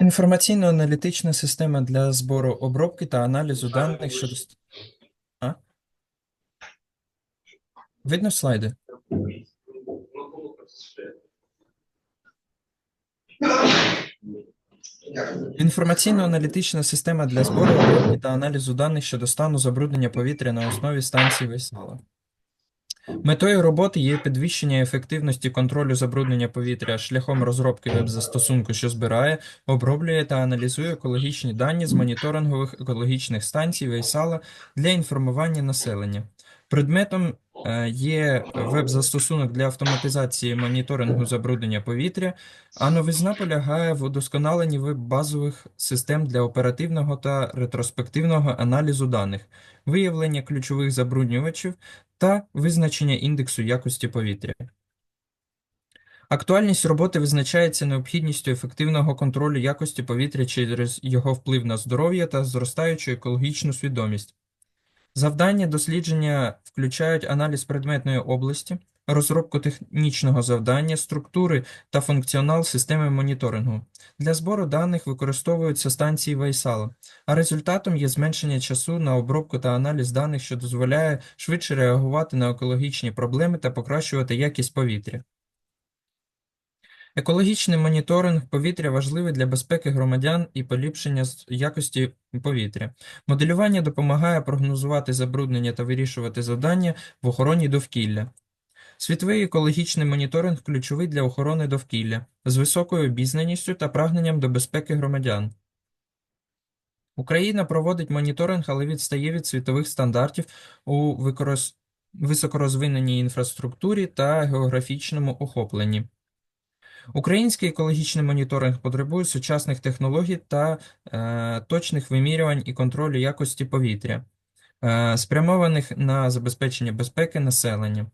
Інформаційно-аналітична система для збору обробки та аналізу даних щодо. ст- А? Видно слайди? Інформаційно-аналітична система для збору обробки та аналізу даних щодо стану забруднення повітря на основі станції Вейсала. Метою роботи є підвищення ефективності контролю забруднення повітря шляхом розробки веб-застосунку, що збирає, оброблює та аналізує екологічні дані з моніторингових екологічних станцій Вейсала для інформування населення. Предметом е, є веб-застосунок для автоматизації моніторингу забруднення повітря, а новизна полягає в удосконаленні веб-базових систем для оперативного та ретроспективного аналізу даних, виявлення ключових забруднювачів та визначення індексу якості повітря. Актуальність роботи визначається необхідністю ефективного контролю якості повітря через його вплив на здоров'я та зростаючу екологічну свідомість. Завдання дослідження включають аналіз предметної області, розробку технічного завдання, структури та функціонал системи моніторингу. Для збору даних використовуються станції Вайсала, а результатом є зменшення часу на обробку та аналіз даних, що дозволяє швидше реагувати на екологічні проблеми та покращувати якість повітря. Екологічний моніторинг повітря важливий для безпеки громадян і поліпшення якості повітря. Моделювання допомагає прогнозувати забруднення та вирішувати завдання в охороні довкілля. Світовий екологічний моніторинг ключовий для охорони довкілля з високою обізнаністю та прагненням до безпеки громадян. Україна проводить моніторинг, але відстає від світових стандартів у викорис- високорозвиненій інфраструктурі та географічному охопленні. Український екологічний моніторинг потребує сучасних технологій та е, точних вимірювань і контролю якості повітря, е, спрямованих на забезпечення безпеки населення.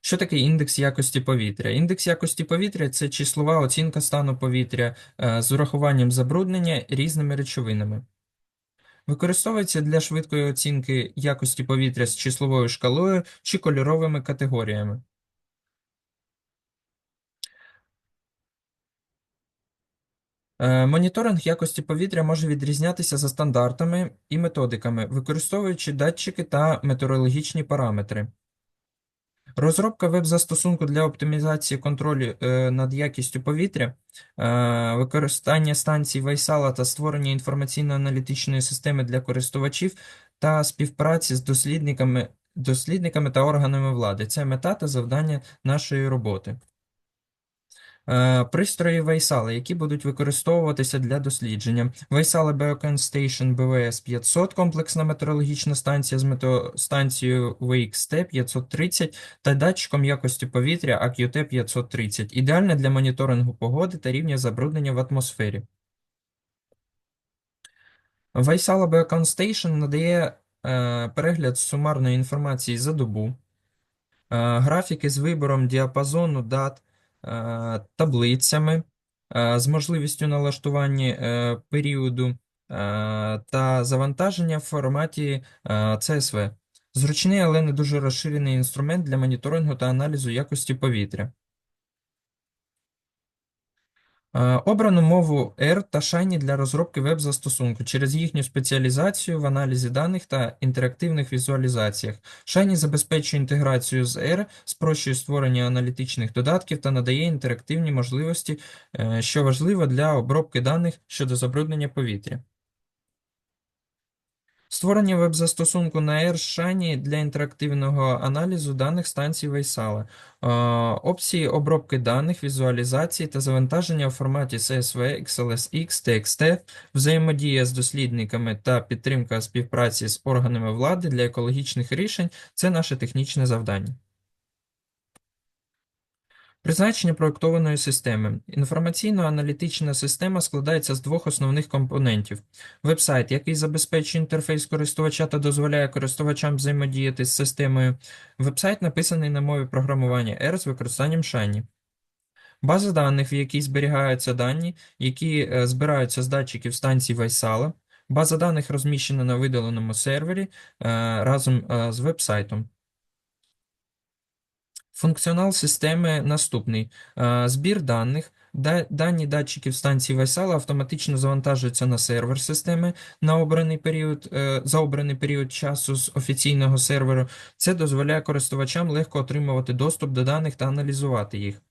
Що таке індекс якості повітря? Індекс якості повітря це числова оцінка стану повітря е, з урахуванням забруднення різними речовинами. Використовується для швидкої оцінки якості повітря з числовою шкалою чи кольоровими категоріями. Моніторинг якості повітря може відрізнятися за стандартами і методиками, використовуючи датчики та метеорологічні параметри. Розробка веб-застосунку для оптимізації контролю е, над якістю повітря, е, використання станцій Вайсала та створення інформаційно-аналітичної системи для користувачів та співпраці з дослідниками, дослідниками та органами влади. Це мета та завдання нашої роботи. Е, Пристрої Вайсала, які будуть використовуватися для дослідження. Вайсала Beacon Station BWS 500, комплексна метеорологічна станція з метеостанцією VXT 530 та датчиком якості повітря AQT 530, ідеальне для моніторингу погоди та рівня забруднення в атмосфері. Вайсала Beacon Station надає е, перегляд сумарної інформації за добу, е, графіки з вибором діапазону дат, таблицями е, з можливістю налаштування е, періоду е, та завантаження в форматі е, CSV. Зручний, але не дуже розширений інструмент для моніторингу та аналізу якості повітря. Е, Обрано мову R та Shiny для розробки веб-застосунку через їхню спеціалізацію в аналізі даних та інтерактивних візуалізаціях. Shiny забезпечує інтеграцію з R, спрощує створення аналітичних додатків та надає інтерактивні можливості, е, що важливо для обробки даних щодо забруднення повітря. Створення веб-застосунку на AirShiny для інтерактивного аналізу даних станцій Вайсала. Е, Опції обробки даних, візуалізації та завантаження у форматі CSV, XLSX, TXT, взаємодія з дослідниками та підтримка співпраці з органами влади для екологічних рішень – це наше технічне завдання. Призначення проєктованої системи. Інформаційно-аналітична система складається з двох основних компонентів. Вебсайт, який забезпечує інтерфейс користувача та дозволяє користувачам взаємодіяти з системою. Вебсайт написаний на мові програмування R з використанням Shiny. База даних, в якій зберігаються дані, які е, збираються з датчиків станції Вайсала. База даних розміщена на видаленому сервері е, разом е, з вебсайтом. Функціонал системи наступний: Е, збір даних, Дані датчиків станції Вайсала автоматично завантажуються на сервер системи на обраний період, е, за обраний період часу з офіційного серверу. Це дозволяє користувачам легко отримувати доступ до даних та аналізувати їх.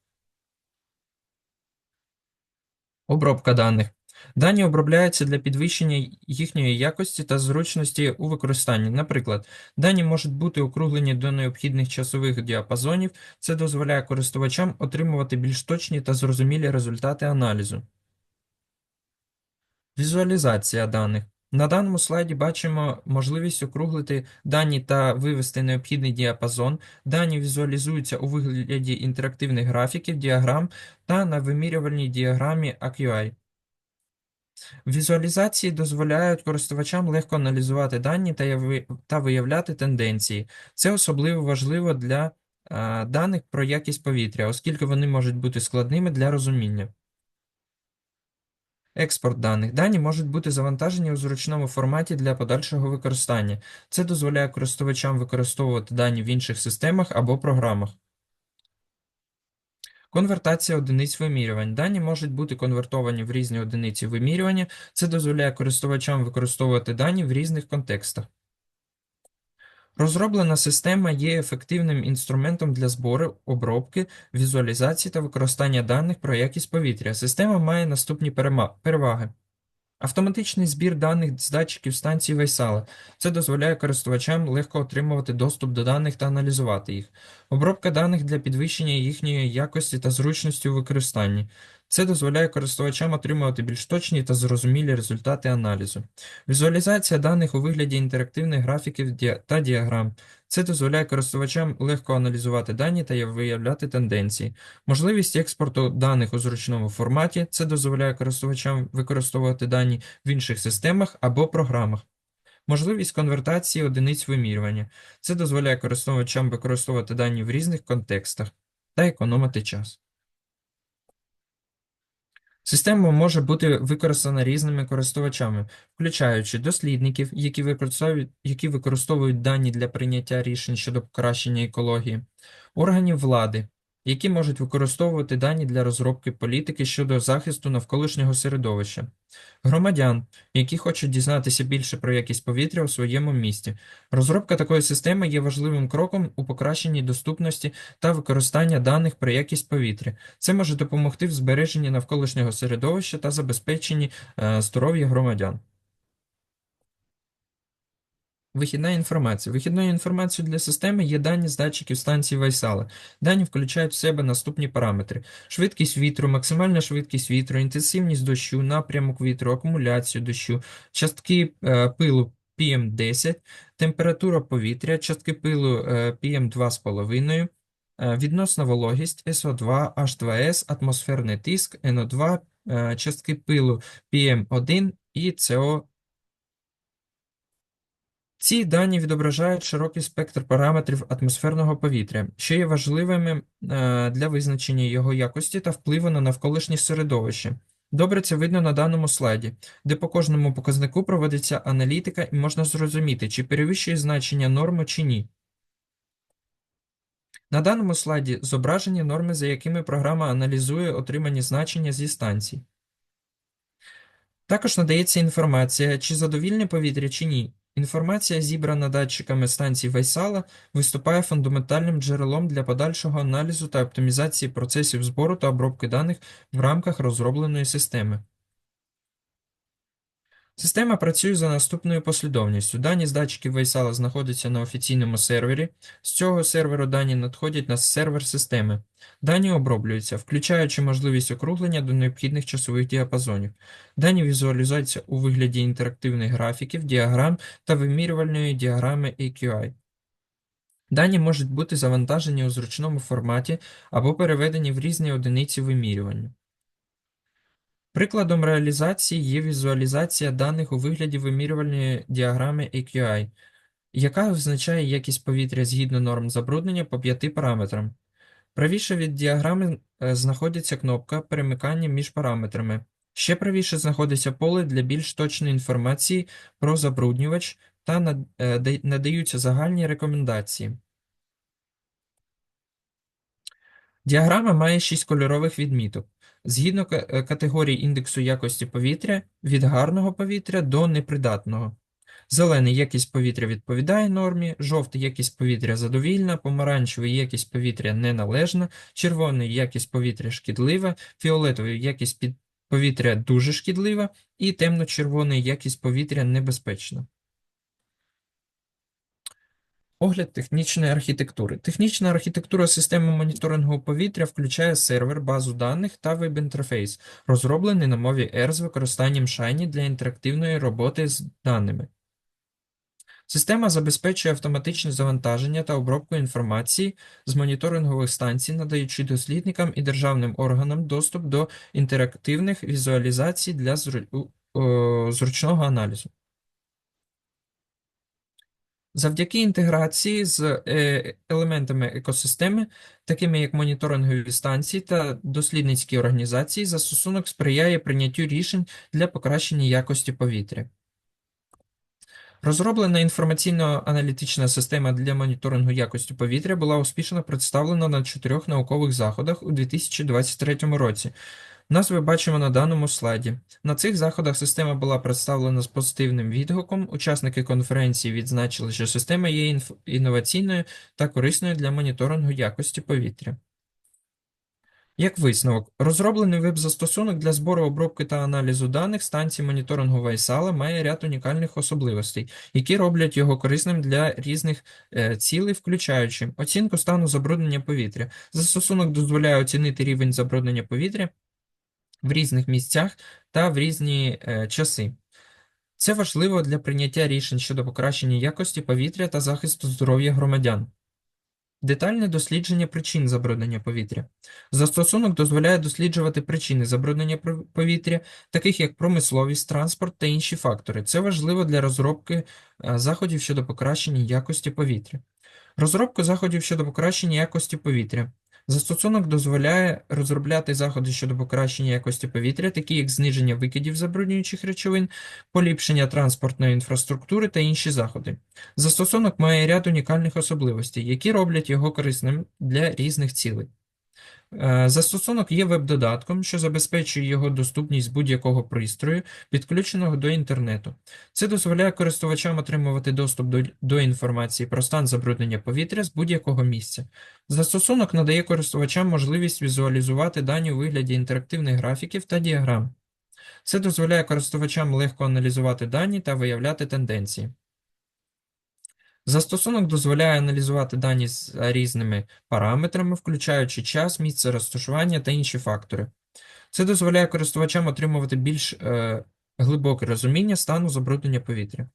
Обробка даних. Дані обробляються для підвищення їхньої якості та зручності у використанні. Наприклад, дані можуть бути округлені до необхідних часових діапазонів. Це дозволяє користувачам отримувати більш точні та зрозумілі результати аналізу. Візуалізація даних. На даному слайді бачимо можливість округлити дані та вивести необхідний діапазон. Дані візуалізуються у вигляді інтерактивних графіків, діаграм та на вимірювальній діаграмі AQI. Візуалізації дозволяють користувачам легко аналізувати дані та виявляти тенденції. Це особливо важливо для даних про якість повітря, оскільки вони можуть бути складними для розуміння. Експорт даних. Дані можуть бути завантажені у зручному форматі для подальшого використання. Це дозволяє користувачам використовувати дані в інших системах або програмах. Конвертація одиниць вимірювань. Дані можуть бути конвертовані в різні одиниці вимірювання. Це дозволяє користувачам використовувати дані в різних контекстах. Розроблена система є ефективним інструментом для збору, обробки, візуалізації та використання даних про якість повітря. Система має наступні переваги. Автоматичний збір даних з датчиків станції Вайсала. Це дозволяє користувачам легко отримувати доступ до даних та аналізувати їх. Обробка даних для підвищення їхньої якості та зручності у використанні. Це дозволяє користувачам отримувати більш точні та зрозумілі результати аналізу. Візуалізація даних у вигляді інтерактивних графіків та діаграм. Це дозволяє користувачам легко аналізувати дані та виявляти тенденції. Можливість експорту даних у зручному форматі. Це дозволяє користувачам використовувати дані в інших системах або програмах. Можливість конвертації одиниць вимірювання. Це дозволяє користувачам використовувати дані в різних контекстах та економити час. Система може бути використана різними користувачами, включаючи дослідників, які використовують, які використовують дані для прийняття рішень щодо покращення екології, органів влади, які можуть використовувати дані для розробки політики щодо захисту навколишнього середовища, громадян, які хочуть дізнатися більше про якість повітря у своєму місті. Розробка такої системи є важливим кроком у покращенні доступності та використання даних про якість повітря. Це може допомогти в збереженні навколишнього середовища та забезпеченні е, здоров'я громадян. Вихідна інформація. Вихідною інформацією для системи є дані з датчиків станції Вайсала. Дані включають в себе наступні параметри: швидкість вітру, максимальна швидкість вітру, інтенсивність дощу, напрямок вітру, акумуляцію дощу, частки е, пилу PM10, температура повітря, частки пилу е, PM2,5, е, відносна вологість SO2, H2S, атмосферний тиск, NO2, е, частки пилу PM1 і CO ці дані відображають широкий спектр параметрів атмосферного повітря, що є важливими е, для визначення його якості та впливу на навколишнє середовище. Добре це видно на даному слайді, де по кожному показнику проводиться аналітика і можна зрозуміти, чи перевищує значення норми чи ні. На даному слайді зображені норми, за якими програма аналізує отримані значення зі станцій. Також надається інформація, чи задовільне повітря чи ні. Інформація, зібрана датчиками станції Вайсала, виступає фундаментальним джерелом для подальшого аналізу та оптимізації процесів збору та обробки даних в рамках розробленої системи. Система працює за наступною послідовністю. Дані з датчиків Вайсала знаходяться на офіційному сервері. З цього серверу дані надходять на сервер системи. Дані оброблюються, включаючи можливість округлення до необхідних часових діапазонів. Дані візуалізуються у вигляді інтерактивних графіків, діаграм та вимірювальної діаграми AQI. Дані можуть бути завантажені у зручному форматі або переведені в різні одиниці вимірювання. Прикладом реалізації є візуалізація даних у вигляді вимірювальної діаграми AQI, яка визначає якість повітря згідно норм забруднення по п'яти параметрам. Правіше від діаграми е, знаходиться кнопка перемикання між параметрами. Ще правіше знаходиться поле для більш точної інформації про забруднювач та е, да- надаються загальні рекомендації. Діаграма має шість кольорових відміток. Згідно е, категорії індексу якості повітря від гарного повітря до непридатного. Зелений якість повітря відповідає нормі, жовтий якість повітря задовільна, помаранчевий якість повітря неналежна, червоний якість повітря шкідлива, фіолетовий якість повітря дуже шкідлива і темно-червоний якість повітря небезпечна. Огляд технічної архітектури. Технічна архітектура системи моніторингу повітря включає сервер, базу даних та веб-інтерфейс, розроблений на мові R з використанням Shiny для інтерактивної роботи з даними. Система забезпечує автоматичне завантаження та обробку інформації з моніторингових станцій, надаючи дослідникам і державним органам доступ до інтерактивних візуалізацій для зручного аналізу. Завдяки інтеграції з е, елементами екосистеми, такими як моніторингові станції та дослідницькі організації, застосунок сприяє прийняттю рішень для покращення якості повітря. Розроблена інформаційно-аналітична система для моніторингу якості повітря була успішно представлена на чотирьох наукових заходах у 2023 році. Нас ви бачимо на даному слайді. На цих заходах система була представлена з позитивним відгуком. Учасники конференції відзначили, що система є інноваційною та корисною для моніторингу якості повітря. Як висновок, розроблений веб-застосунок для збору обробки та аналізу даних станцій моніторингу Вайсала має ряд унікальних особливостей, які роблять його корисним для різних е, цілей, включаючи оцінку стану забруднення повітря. Застосунок дозволяє оцінити рівень забруднення повітря в різних місцях та в різні е, часи. Це важливо для прийняття рішень щодо покращення якості повітря та захисту здоров'я громадян. Детальне дослідження причин забруднення повітря. Застосунок дозволяє досліджувати причини забруднення повітря, таких як промисловість, транспорт та інші фактори. Це важливо для розробки е, заходів щодо покращення якості повітря. Розробку заходів щодо покращення якості повітря. Застосунок дозволяє розробляти заходи щодо покращення якості повітря, такі як зниження викидів забруднюючих речовин, поліпшення транспортної інфраструктури та інші заходи. Застосунок має ряд унікальних особливостей, які роблять його корисним для різних цілей. Е, Застосунок є веб-додатком, що забезпечує його доступність будь-якого пристрою, підключеного до інтернету. Це дозволяє користувачам отримувати доступ до, до інформації про стан забруднення повітря з будь-якого місця. Застосунок надає користувачам можливість візуалізувати дані у вигляді інтерактивних графіків та діаграм. Це дозволяє користувачам легко аналізувати дані та виявляти тенденції. Застосунок дозволяє аналізувати дані з різними параметрами, включаючи час, місце розташування та інші фактори. Це дозволяє користувачам отримувати більш е, глибоке розуміння стану забруднення повітря.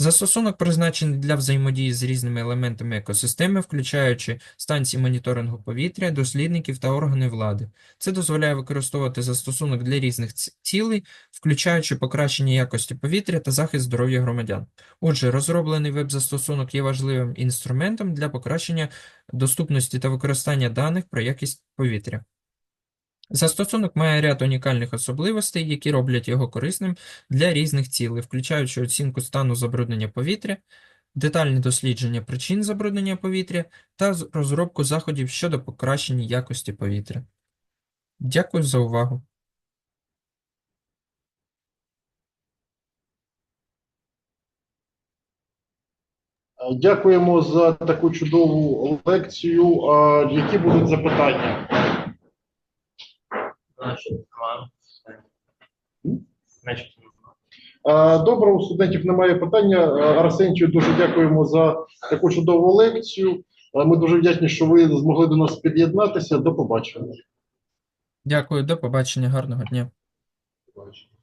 Застосунок призначений для взаємодії з різними елементами екосистеми, включаючи станції моніторингу повітря, дослідників та органи влади. Це дозволяє використовувати застосунок для різних цілей, включаючи покращення якості повітря та захист здоров'я громадян. Отже, розроблений веб-застосунок є важливим інструментом для покращення доступності та використання даних про якість повітря. Застосунок має ряд унікальних особливостей, які роблять його корисним для різних цілей, включаючи оцінку стану забруднення повітря, детальне дослідження причин забруднення повітря та розробку заходів щодо покращення якості повітря. Дякую за увагу. Дякуємо за таку чудову лекцію. Які будуть запитання? Добре, у студентів немає питання. Арсенчу, дуже дякуємо за таку чудову лекцію. Ми дуже вдячні, що ви змогли до нас під'єднатися. До побачення. Дякую, до побачення, гарного дня. Побачення.